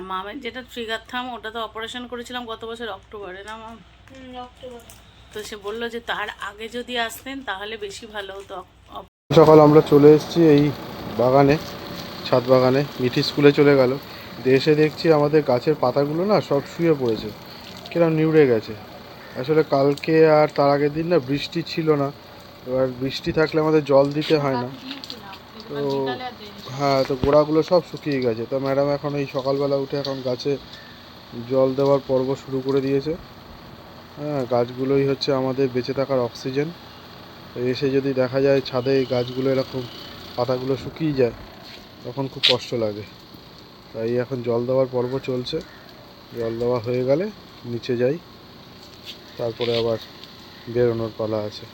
আর মামের যেটা ট্রিগার থাম ওটা তো অপারেশন করেছিলাম গত বছর অক্টোবরে না মাম অক্টোবর। তো সে বলল যে তার আগে যদি আসতেন তাহলে বেশি ভালো হতো। সকাল আমরা চলে এসেছি এই বাগানে ছাদ বাগানে মিঠি স্কুলে চলে গেল। এসে দেখছি আমাদের গাছের পাতাগুলো না সব শুয়ে পড়েছে কিরম নিউড়ে গেছে। আসলে কালকে আর তার আগের দিন না বৃষ্টি ছিল না এবার বৃষ্টি থাকলে আমাদের জল দিতে হয় না। তো হ্যাঁ তো গোড়াগুলো সব শুকিয়ে গেছে। তো ম্যাডাম এখন এই সকালবেলা উঠে এখন গাছে জল দেওয়ার পর্ব শুরু করে দিয়েছে। হ্যাঁ গাছগুলোই হচ্ছে আমাদের বেঁচে থাকার অক্সিজেন এসে যদি দেখা যায় ছাদে গাছগুলো এরকম পাতাগুলো শুকিয়ে যায়, তখন খুব কষ্ট লাগে। তাই এখন জল দেওয়ার পর্ব চলছে। জল দেওয়া হয়ে গেলে নিচে যাই। তারপরে আবার বেরোনোর পালা আছে।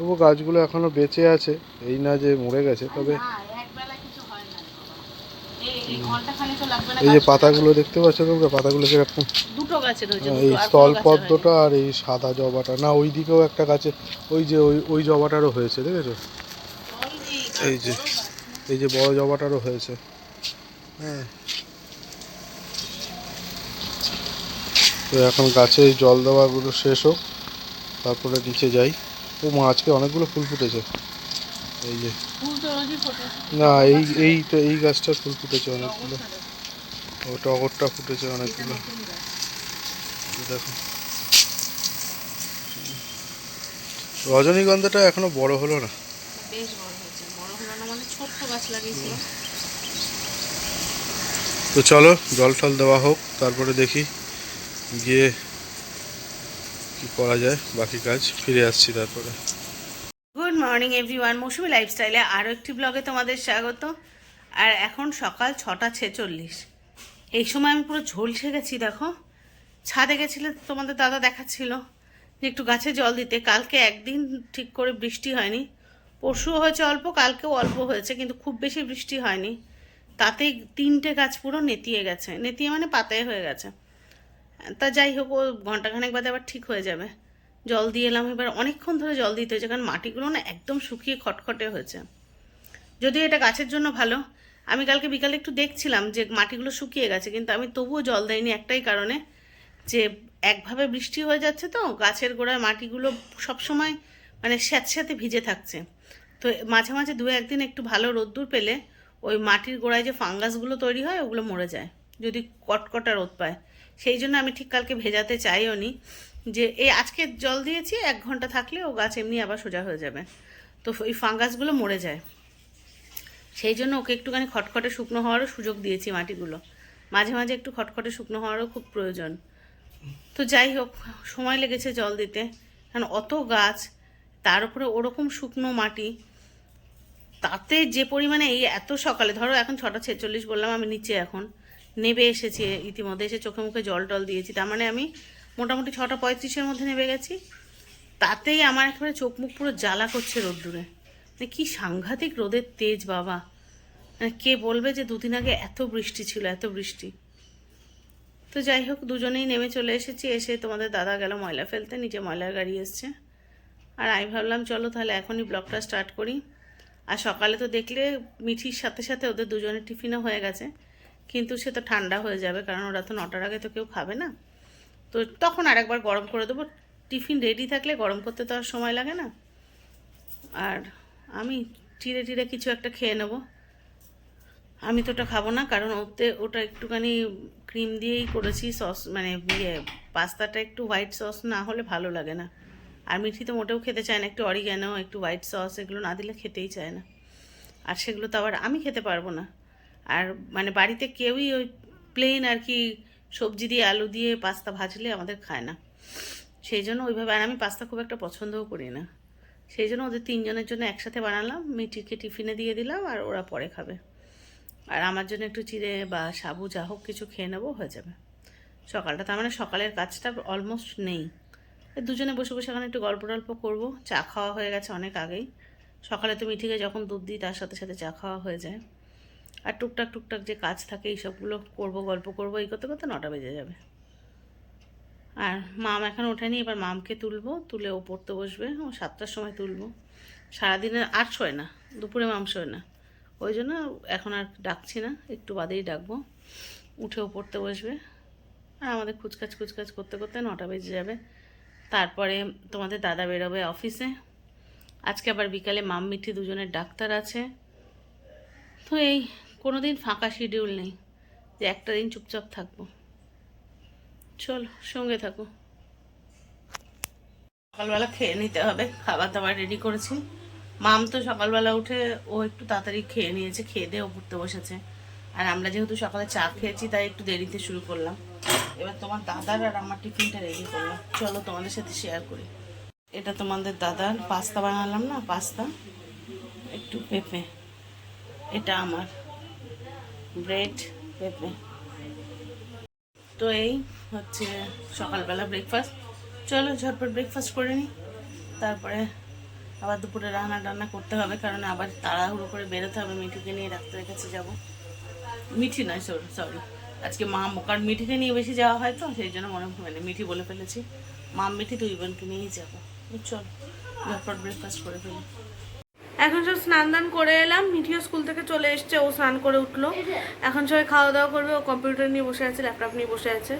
তবু গাছগুলো এখনও বেঁচে আছে। এই না যে মরে গেছে, তবে না, একবেলা কিছু হয় না রে বাবা। এই যে পাতাগুলো দেখতে পাচ্ছ তোমরা? পাতাগুলো কীরকম দুটো গাছের এই দুটো, আর স্থল পদ্মটা আর এই সাদা জবাটা। না ওই দিকেও একটা গাছে ওই যে ওই ওই জবাটারও হয়েছে দেখেছ? এই যে এই যে বড় জবাটারও হয়েছে। হ্যাঁ। তো এখন গাছে জল দেওয়াগুলো শেষ হোক তারপরে নিচে যাই। ও মা আজকে অনেকগুলো ফুল ফুটেছে। এই যে। না এই এই তো এই গাছটার ফুল ফুটেছে অনেকগুলো। ও টগরটা ফুটেছে অনেকগুলো। দেখো। রজনীগন্ধাটা এখনও বড় হলো না? বেশ বড় হয়েছে। বড় হলো না মানে ছোট্ট গাছ লাগিয়েছিল। তো চলো জল টল দেওয়া হোক তারপরে দেখি গিয়ে কি করা যায় বাকি কাজ। ফিরে আসছি তারপরে। মর্নিং এভরিওয়ান, মৌসুমি লাইফস্টাইলে আরও একটি ব্লগে তোমাদের স্বাগত। আর এখন সকাল ছটা ছেচল্লিশ। এই সময় আমি পুরো ঝলসে গেছি, দেখো। ছাদে গেছিলে তোমাদের দাদা দেখাচ্ছিল যে একটু গাছে জল দিতে। কালকে একদিন ঠিক করে বৃষ্টি হয়নি। পরশুও হয়েছে অল্প, কালকেও অল্প হয়েছে, কিন্তু খুব বেশি বৃষ্টি হয়নি। তাতেই তিনটে গাছ পুরো নেতিয়ে গেছে। নেতিয়ে মানে পাতায় হয়ে গেছে। তা যাই হোক, ও ঘন্টাখানেক বাদে আবার ঠিক হয়ে যাবে। জল দিয়ে এলাম, এবার অনেকক্ষণ ধরে জল দিতে হয়েছে, কারণ মাটিগুলো না একদম শুকিয়ে খটখটে হয়েছে। যদিও এটা গাছের জন্য ভালো, আমি কালকে বিকালে একটু দেখছিলাম যে মাটিগুলো শুকিয়ে গেছে, কিন্তু আমি তবুও জল দেইনি একটাই কারণে, যে একভাবে বৃষ্টি হয়ে যাচ্ছে তো, গাছের গোড়ায় মাটিগুলো সবসময় মানে স্যাঁতস্যাঁতে ভিজে থাকছে। তো মাঝে মাঝে দু একদিন একটু ভালো রোদ্দুর পেলে ওই মাটির গোড়ায় যে ফাঙ্গাসগুলো তৈরি হয়, ওগুলো মরে যায়, যদি কটকটা রোদ পায়। সেই জন্য আমি ঠিক কালকে ভেজাতে চাইও নি যে এই আজকে জল দিয়েছি, এক ঘণ্টা থাকলে ও গাছ এমনি আবার সোজা হয়ে যাবে। তো ওই ফাঙ্গাসগুলো মরে যায়। সেই জন্য ওকে একটুখানি খটখটে শুকনো হওয়ারও সুযোগ দিয়েছি মাটিগুলো। মাঝে মাঝে একটু খটখটে শুকনো হওয়ারও খুব প্রয়োজন। তো যাই হোক, সময় লেগেছে জল দিতে। কারণ অত গাছ, তার উপরে ওরকম শুকনো মাটি, তাতে যে পরিমাণে এই এত সকালে, ধরো এখন ছটা ছেচল্লিশ বললাম আমি নিচে এখন, নেবে এসেছি, ইতিমধ্যে এসে চোখে মুখে জল টল দিয়েছি, তার মানে আমি মোটামুটি ছটা পঁয়ত্রিশের মধ্যে নেমে গেছি। তাতেই আমার একেবারে চোখ মুখ পুরো জ্বালা করছে রোদ্দুরে। মানে কি সাংঘাতিক রোদের তেজ, বাবা। মানে কে বলবে যে দুদিন আগে এত বৃষ্টি ছিল, এত বৃষ্টি। তো যাই হোক, দুজনেই নেমে চলে এসেছি, এসে তোমাদের দাদা গেল ময়লা ফেলতে, নিচে ময়লার গাড়ি এসছে। আর আমি ভাবলাম, চলো তাহলে এখনই ব্লগটা স্টার্ট করি। আর সকালে তো দেখলে মিঠির সাথে সাথে ওদের দুজনের টিফিনও হয়ে গেছে। কিন্তু সে তো ঠান্ডা হয়ে যাবে, কারণ ওরা তো নটার আগে তো কেউ খাবে না। তো তখন আরেকবার গরম করে দেবো। টিফিন রেডি থাকলে গরম করতে তো আর সময় লাগে না। আর আমি টিরে টিরে কিছু একটা খেয়ে নেব। আমি তো ওটা খাব না, কারণ ওতে ওটা একটুখানি ক্রিম দিয়েই করেছি সস মানে ইয়ে পাস্তাটা একটু হোয়াইট সস না হলে ভালো লাগে না। আর মিঠি তো মোটেও খেতে চায় না, একটু অরিগ্যানো একটু হোয়াইট সস এগুলো না দিলে খেতেই চায় না। আর সেগুলো তো আবার আমি খেতে পারব না। আর মানে বাড়িতে কেউই ওই প্লেন আর কি সবজি দিয়ে, আলু দিয়ে পাস্তা ভাজলে আমাদের খায় না। সেই জন্য ওইভাবে, আর আমি পাস্তা খুব একটা পছন্দও করি না। সেই জন্য ওদের তিনজনের জন্য একসাথে বানালাম মিঠিকে টিফিনে দিয়ে দিলাম আর ওরা পরে খাবে। আর আমার জন্য একটু চিড়ে বা সাবু যা হোক কিছু খেয়ে নেব, হয়ে যাবে। সকালটা তার মানে সকালের কাজটা অলমোস্ট নেই। দুজনে বসে বসে এখানে একটু গল্প টল্প করব। চা খাওয়া হয়ে গেছে অনেক আগেই। সকালে তো মিঠিকে যখন দুধ দিই, তার সাথে সাথে চা খাওয়া হয়ে যায়। আর টুকটাক টুকটাক যে কাজ থাকে, এইসবগুলো করব, গল্প করব, এই করতে করতে নটা বেজে যাবে। আর মাম এখন ওঠেনি, এবার মামকে তুলবো, তুলে ও পড়তে বসবে, ও সাতটার সময় তুলবো। সারাদিনে আর শোয় না, দুপুরে মাম শোয় না। ওই জন্য এখন আর ডাকছি না, একটু বাদেই ডাকবো। উঠেও পড়তে বসবে। আর আমাদের কুচকাচ কুচকাচ করতে করতে নটা বেজে যাবে। তারপরে তোমাদের দাদা বেরোবে অফিসে। আজকে আবার বিকালে মাম মিঠি দুজনের ডাক্তার আছে। তো এই কোনো দিন ফাঁকা শিডিউল নেই যে একটা দিন চুপচাপ থাকব। চলো, সঙ্গে থাকো। সকালবেলা খেয়ে নিতে হবে খাবার দাবার রেডি করেছি। মাম তো সকালবেলা উঠে ও একটু তাড়াতাড়ি খেয়ে নিয়েছে, খেয়ে দিয়ে ও পড়তে বসেছে। আর আমরা যেহেতু সকালে চা খেয়েছি, তাই একটু দেরিতে শুরু করলাম। এবার তোমার দাদার আর আমার টিফিনটা রেডি করলাম। চলো তোমাদের সাথে শেয়ার করি। এটা তোমাদের দাদার, পাস্তা বানালাম না, পাস্তা? একটু পেঁপে। এটা আমার। ব্রেড, পেঁপে। তো এই হচ্ছে সকালবেলা ব্রেকফাস্ট চলো ঝটপট ব্রেকফাস্ট করে নিই তারপরে আবার দুপুরে রান্না টান্না করতে হবে, কারণ আবার তাড়াহুড়ো করে বেরোতে হবে। মিঠিকে নিয়ে ডাক্তারের কাছে যাব। মিঠি নয়, সরি সরি আজকে মা কারণ মিঠিকে নিয়ে বেশি যাওয়া হয় তো, সেই জন্য মনে মানে মিঠি বলে ফেলেছি মাম মিঠি দুই বোনকে নিয়েই যাব। চল, ঝটপট ব্রেকফাস্ট করে ফেলি। এখন সব স্নান দান করে এলাম। মিঠিও স্কুল থেকে চলে এসছে ও স্নান করে উঠল। এখন সবাই খাওয়া দাওয়া করবে ও কম্পিউটার নিয়ে বসে আছে ল্যাপটপ নিয়ে বসে আছে।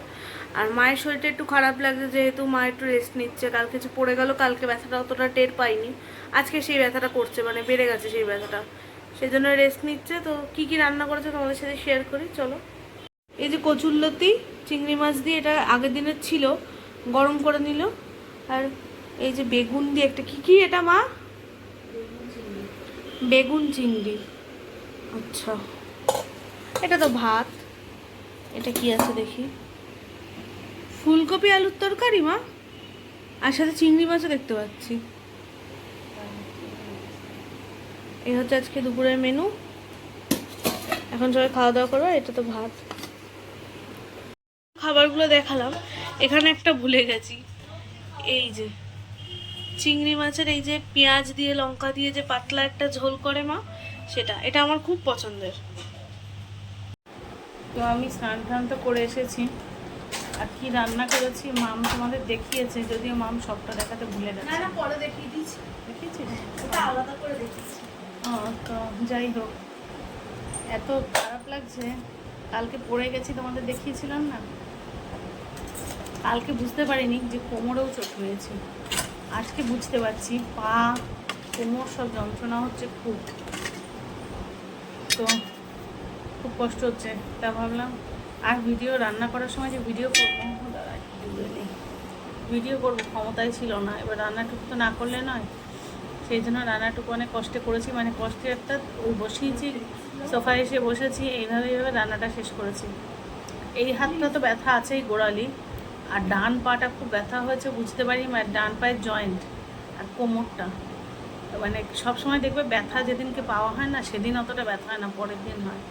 আর মায়ের শরীরটা একটু খারাপ লাগছে যেহেতু মা একটু রেস্ট নিচ্ছে কালকে কিছু পড়ে গেল কালকে ব্যথাটা অতটা টের পাইনি। আজকে সেই ব্যথাটা করছে মানে বেড়ে গেছে সেই ব্যথাটা। সেই জন্য রেস্ট নিচ্ছে। তো কি কি রান্না করেছে তোমাদের সাথে শেয়ার করি চলো। এই যে কচুরলতি চিংড়ি মাছ দিয়ে এটা আগের দিনের ছিল গরম করে নিল। আর এই যে বেগুন দিয়ে একটা কি কি এটা মা? বেগুন চিংড়ি। আচ্ছা। এটা তো ভাত। এটা কি আছে দেখি? ফুলকপি আলুর তরকারি, মা? আর সাথে চিংড়ি মাছও দেখতে পাচ্ছি। এই হচ্ছে আজকে দুপুরের মেনু এখন সবাই খাওয়া দাওয়া করব এটা তো ভাত। খাবারগুলো দেখালাম। এখানে একটা ভুলে গেছি। এই যে। চিংড়ি মাছের এই যে পেঁয়াজ দিয়ে লঙ্কা দিয়ে যে পাতলা একটা ঝোল করে মা সেটা এটা আমার খুব পছন্দের। তো আমি স্নান টান তো করে এসেছি। আর কি রান্না করেছি মাম তোমাদের দেখিয়েছে যদিও মাম সবটা দেখাতে ভুলে গেছে। না পরে দেখিয়ে দিচ্ছি। দেখেছিস ওটা আলাদা করে দেখিয়েছি। তো যাই হোক এত খারাপ লাগছে। কালকে পড়ে গেছি তোমাদের দেখিয়েছিলাম না? কালকে বুঝতে পারিনি যে কোমরেও চোট হয়েছে। আজকে বুঝতে পারছি, পা, কোমর সব যন্ত্রণা হচ্ছে খুব। তো খুব কষ্ট হচ্ছে, তা ভাবলাম আর ভিডিও রান্না করার সময় যে ভিডিও করব দাঁড়া। ভিডিও করব ক্ষমতাই ছিল না, এবার রান্নাটুকু তো না করলে নয়। সেই জন্য রান্নাটুকু অনেক কষ্টে করেছি মানে কষ্টে একটা বসিয়েছি, সোফায় এসে বসেছি, এইভাবে এইভাবে রান্নাটা শেষ করেছি। এই হাতটা তো ব্যথা আছেই গোড়ালি আর ডান পাটা খুব ব্যথা হয়েছে, বুঝতে পারি মানে ডান পায়ের জয়েন্ট আর কোমরটা। মানে সব সময় দেখবে ব্যথা যেদিনকে পাওয়া হয় না, সেদিন অতটা ব্যথা হয় না, পরের দিন হয়।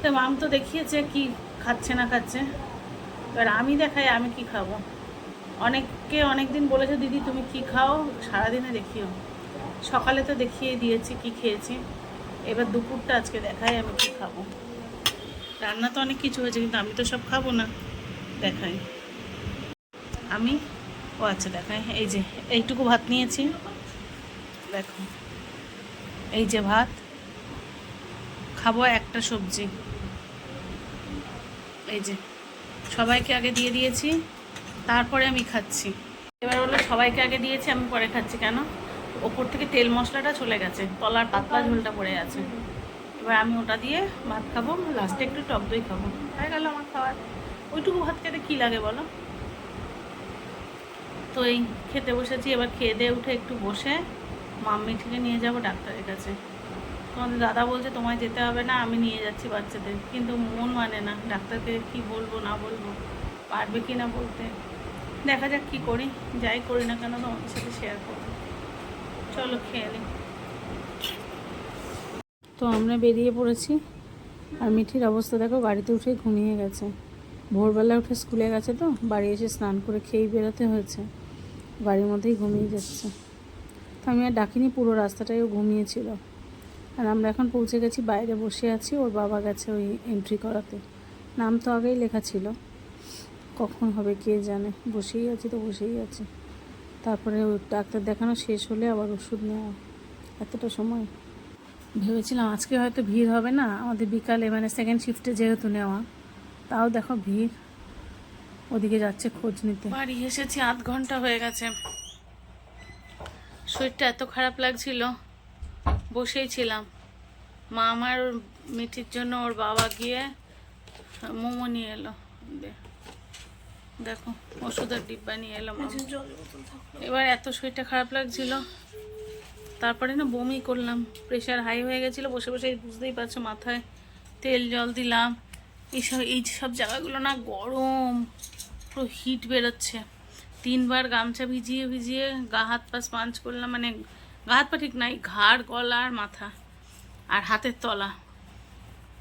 তো মাম তো দেখিয়েছে কি খাচ্ছে না খাচ্ছে। এবার আমি দেখাই, আমি কি খাব? অনেককে অনেক দিন বলেছে, দিদি, তুমি কি খাও? সারাদিনে দেখিও। সকালে তো দেখিয়ে দিয়েছি কি খেয়েছি। এবার দুপুরটা আজকে দেখাই আমি কি খাব। রান্না তো অনেক কিছু হয়েছে, কিন্তু আমি তো সব খাব না। দেখাই। আমি? ও আচ্ছা দেখাই। এই যে এইটুকু ভাত নিয়েছি। দেখো। এই যে ভাত। খাব একটা সবজি। এই যে সবাইকে আগে দিয়ে দিয়েছি। তারপরে আমি খাচ্ছি। এবার হলো সবাইকে আগে দিয়েছি আমি পরে খাচ্ছি। কেন? ওপর থেকে তেল মশলাটা চলে গেছে। তলার পাতলা ঝোলটা পড়ে আছে। এবার আমি ওটা দিয়ে ভাত খাব। লাস্টে একটু টক দই খাব। হয়ে গেল আমার খাবার ওইটুকু ভাত খেতে কী লাগে বলো? তো এই খেতে বসেছি, এবার খেয়ে দিয়ে উঠে একটু বসে মাম্মি থেকে নিয়ে যাব ডাক্তারের কাছে। তোমাদের দাদা বলছে তোমায় যেতে হবে না, আমি নিয়ে যাচ্ছি বাচ্চাদের। কিন্তু মন মানে না, ডাক্তারকে কি বলব না বলব, পারবে কি না বলতে। দেখা যাক কি করি, যাই করি না কেন তোমাদের সাথে শেয়ার করব। চলো খেয়ে নিই তো আমরা বেরিয়ে পড়েছি, আর মিঠির অবস্থা দেখো, গাড়িতে উঠে ঘুমিয়ে গেছে। ভোরবেলা উঠে স্কুলে গেছে তো, বাড়ি এসে স্নান করে খেয়েই বেরোতে হয়েছে। বাড়ির মধ্যেই ঘুমিয়ে যাচ্ছে। তো আমি আর ডাকিনি, পুরো রাস্তাটাইও ঘুমিয়েছিল। আর আমরা এখন পৌঁছে গেছি, বাইরে বসে আছি, ওর বাবা গেছে ওই এন্ট্রি করাতে। নাম তো আগেই লেখা ছিল। কখন হবে কে জানে, বসেই আছি তো বসেই আছি। তারপরে ডাক্তার দেখানো শেষ হলে আবার ওষুধ নেওয়া। এতটা সময়। ভেবেছিলাম আজকে হয়তো ভিড় হবে না, আমাদের বিকালে মানে সেকেন্ড শিফটে যেহেতু নেওয়া। তাও দেখো ভিড়। ওদিকে যাচ্ছে খোঁজ নিতে। বাড়ি এসেছি আধ ঘণ্টা হয়ে গেছে। শরীরটা এত খারাপ লাগছিল বসেই ছিলাম। মা আমার মিঠির জন্য ওর বাবা গিয়ে মোমো নিয়ে এলো। দেখো ওষুধের ডিব্বা নিয়ে এলো এবার এত শরীরটা খারাপ লাগছিল তারপরে না বমি করলাম। প্রেশার হাই হয়ে গেছিল বসে বসে বুঝতেই পারছ মাথায় তেল জল দিলাম। এইসব এই সব জায়গাগুলো না গরম, পুরো হিট বেরোচ্ছে। তিনবার গামছা ভিজিয়ে ভিজিয়ে গা হাত পা স্পাঞ্চ করলাম মানে গা হাত পা ঠিক নাই, ঘাড়, গলা আর মাথা আর হাতের তলা।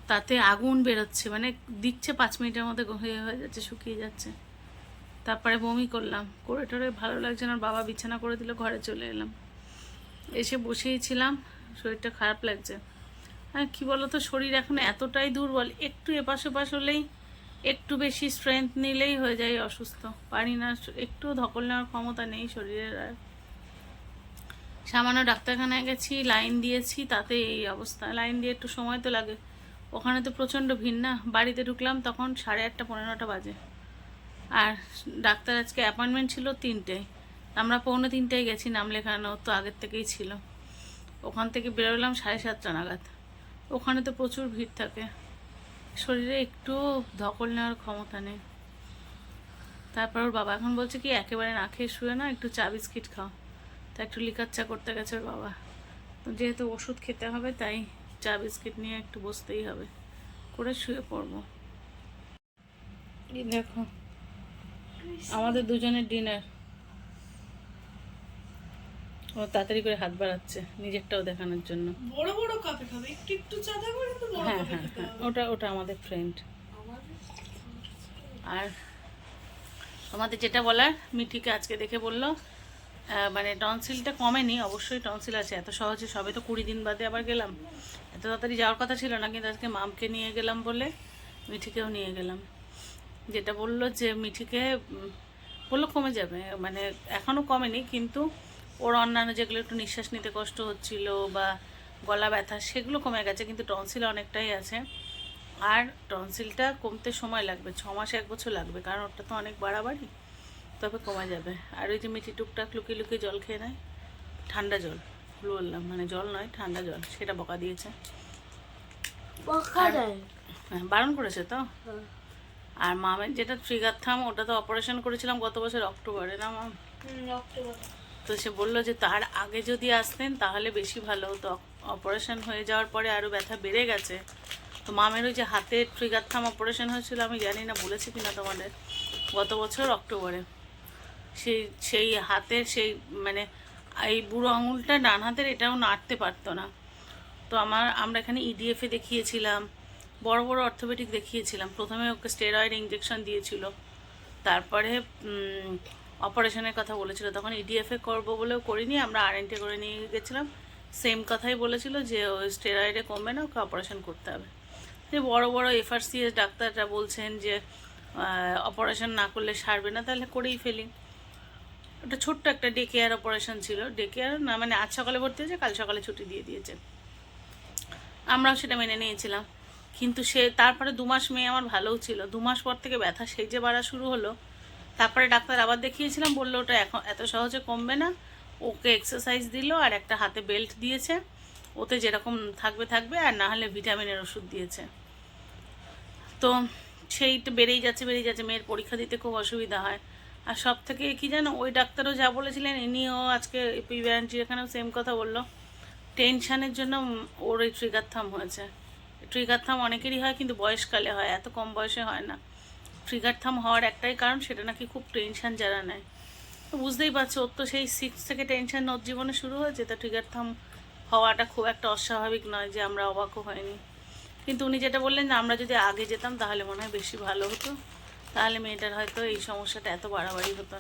তাতে আগুন বেরোচ্ছে মানে দিচ্ছে পাঁচ মিনিটের মধ্যে হয়ে হয়ে যাচ্ছে, শুকিয়ে যাচ্ছে। তারপরে বমি করলাম, করে টরে ভালো লাগছে না বাবা বিছানা করে দিল, ঘরে চলে এলাম। এসে বসেই ছিলাম, শরীরটা খারাপ লাগছে। আর কি বলতো, শরীর এখন এতটাই দুর্বল, একটু এপাশ ওপাশ হলেই একটু বেশি স্ট্রেংথ নিলেই হয়ে যায় অসুস্থ। পারি না, একটু ধকল নেওয়ার ক্ষমতা নেই শরীরের আর। সামান্য ডাক্তারখানায় গেছি লাইন দিয়েছি, তাতে এই অবস্থা। লাইন দিয়ে একটু সময় তো লাগে। ওখানে তো প্রচণ্ড ভিড় না? বাড়িতে ঢুকলাম, তখন সাড়ে আটটা, পনেরোটা বাজে। আর ডাক্তার আজকে অ্যাপয়েন্টমেন্ট ছিল তিনটে। আমরা পৌনে তিনটায় গেছি, নাম লেখানো তো আগের থেকেই ছিল। ওখান থেকে বেরোলাম সাড়ে সাতটা নাগাদ। ওখানে তো প্রচুর ভিড় থাকে। শরীরে একটু ধকল নেওয়ার ক্ষমতা নেই। তারপর ওর বাবা এখন বলছে কি, একেবারে না খেয়ে শুয়ে না, একটু চা বিস্কিট খাও। তা একটু লিকার চা করতে গেছে ওর বাবা। তো যেহেতু ওষুধ খেতে হবে, তাই চা বিস্কিট নিয়ে একটু বসতেই হবে। করে শুয়ে পড়ব। দেখো, আমাদের দুজনের ডিনার। ও তাড়াতাড়ি করে হাত বাড়াচ্ছে নিজেরটাও দেখানোর জন্য। বড় বড় কাপে খাবে একটু একটু চা কিন্তু বড় হ্যাঁ হ্যাঁ হ্যাঁ। ওটা ওটা আমাদের ফ্রেন্ড আর তোমাদের যেটা বলার মিঠিকে আজকে দেখে বলল মানে টনসিলটা কমেনি অবশ্যই টনসিল আছে এত সহজে সবে তো কুড়ি দিন বাদে আবার গেলাম। এত তাড়াতাড়ি যাওয়ার কথা ছিল না কিন্তু আজকে মামকে নিয়ে গেলাম বলে মিঠিকেও নিয়ে গেলাম। যেটা বলল যে মিঠিকে বলল কমে যাবে মানে এখনও কমেনি কিন্তু ওর অন্যান্য যেগুলো একটু নিঃশ্বাস নিতে কষ্ট হচ্ছিল বা গলা ব্যথা সেগুলো কমে গেছে কিন্তু টনসিল অনেকটাই আছে। আর টনসিলটা কমতে সময় লাগবে ছ মাস এক বছর লাগবে কারণ ওটা তো অনেক বাড়াবাড়ি তবে কমে যাবে। আর ওই যে মিঠি টুকটাক লুকিয়ে লুকিয়ে জল খেয়ে নেয় ঠান্ডা জল ভুল বললাম মানে জল নয় ঠান্ডা জল সেটা বকা দিয়েছে। হ্যাঁ বারণ করেছে তো? আর মামের যেটা ট্রিগার থাম ওটা তো অপারেশন করেছিলাম গত বছর অক্টোবরে না মাম? তো সে বলল যে তার আগে যদি আসতেন তাহলে বেশি ভালো হতো। অপারেশন হয়ে যাওয়ার পরে আরও ব্যথা বেড়ে গেছে। তো মামের ওই যে হাতের ট্রিগার থাম অপারেশন হয়েছিল, আমি জানি না, বলেছি কিনা তোমাদের। গত বছর অক্টোবরে। সেই সেই হাতের সেই মানে এই বুড়ো আঙুলটা ডান হাতের এটাও নাড়তে পারতো না। তো আমার, আমরা এখানে ইডিএফে দেখিয়েছিলাম, বড় বড় অর্থোপেডিক দেখিয়েছিলাম। প্রথমে ওকে স্টেরয়েড ইঞ্জেকশন দিয়েছিল। তারপরে অপারেশনের কথা বলেছিল। তখন ইডিএফে করব বলেও করিনি, আমরা আরএনটে করে নিয়ে গেছিলাম। সেম কথাই বলেছিল যে স্টেরয়েডে কমবে না, ওকে অপারেশন করতে হবে। বড় বড় এফআরসিএস ডাক্তাররা বলছেন যে অপারেশন না করলে সারবে না, তাহলে করেই ফেলি। ওটা ছোট্ট একটা ডে কেয়ার অপারেশন ছিল। ডে কেয়ার না মানে আজ সকালে ভর্তি হয়েছে, কাল সকালে ছুটি দিয়ে দিয়েছে। আমরাও সেটা মেনে নিয়েছিলাম। কিন্তু সে, তারপরে দু মাস মেয়ে আমার ভালোও ছিল। দু মাস পর থেকে ব্যথা সেই যে বাড়া শুরু হলো তারপরে ডাক্তার আবার দেখিয়েছিলাম, বলল ওটা এখন এত সহজে কমবে না। ওকে এক্সারসাইজ দিল আর একটা হাতে বেল্ট দিয়েছে। ওতে যেরকম থাকবে থাকবে আর না হলে ভিটামিনের ওষুধ দিয়েছে। তো সেইটা বেড়েই যাচ্ছে বেড়েই যাচ্ছে। মেয়ের পরীক্ষা দিতে খুব অসুবিধা হয়। আর সব থেকে কি জানো, ওই ডাক্তারও যা বলেছিলেন, ইনিও আজকে পিভিআনজি এখানেও সেম কথা বলল। টেনশানের জন্য ওর এই ট্রিগার থাম হয়েছে। ট্রিগার থাম অনেকেরই হয়, কিন্তু বয়সকালে হয়, এত কম বয়সে হয় না। ট্রিগার থাম হওয়ার একটাই কারণ, সেটা নাকি খুব টেনশন যারা নেয়। তো বুঝতেই পারছ, ওর তো সেই সিক্স থেকে টেনশন ওর জীবনে শুরু হয়েছে, তা ট্রিগার থাম হওয়াটা খুব একটা অস্বাভাবিক নয় যে আমরা অবাকও হয়নি। কিন্তু উনি যেটা বললেন যে আমরা যদি আগে যেতাম, তাহলে মনে হয় বেশি ভালো হতো। তাহলে মেয়েটার হয়তো এই সমস্যাটা এত বাড়াবাড়ি হতো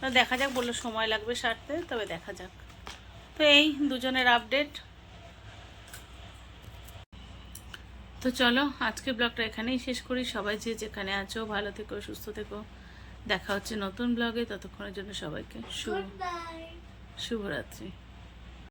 না। দেখা যাক, বলল সময় লাগবে সারতে, তবে দেখা যাক। তো এই দুজনের আপডেট তো চলো আজকে ব্লগটা এখানেই শেষ করি। সবাই যে যেখানে আছো ভালো থেকো সুস্থ থেকো। দেখা হচ্ছে নতুন ব্লগে ততক্ষণের জন্য সবাইকে শুভ শুভরাত্রি।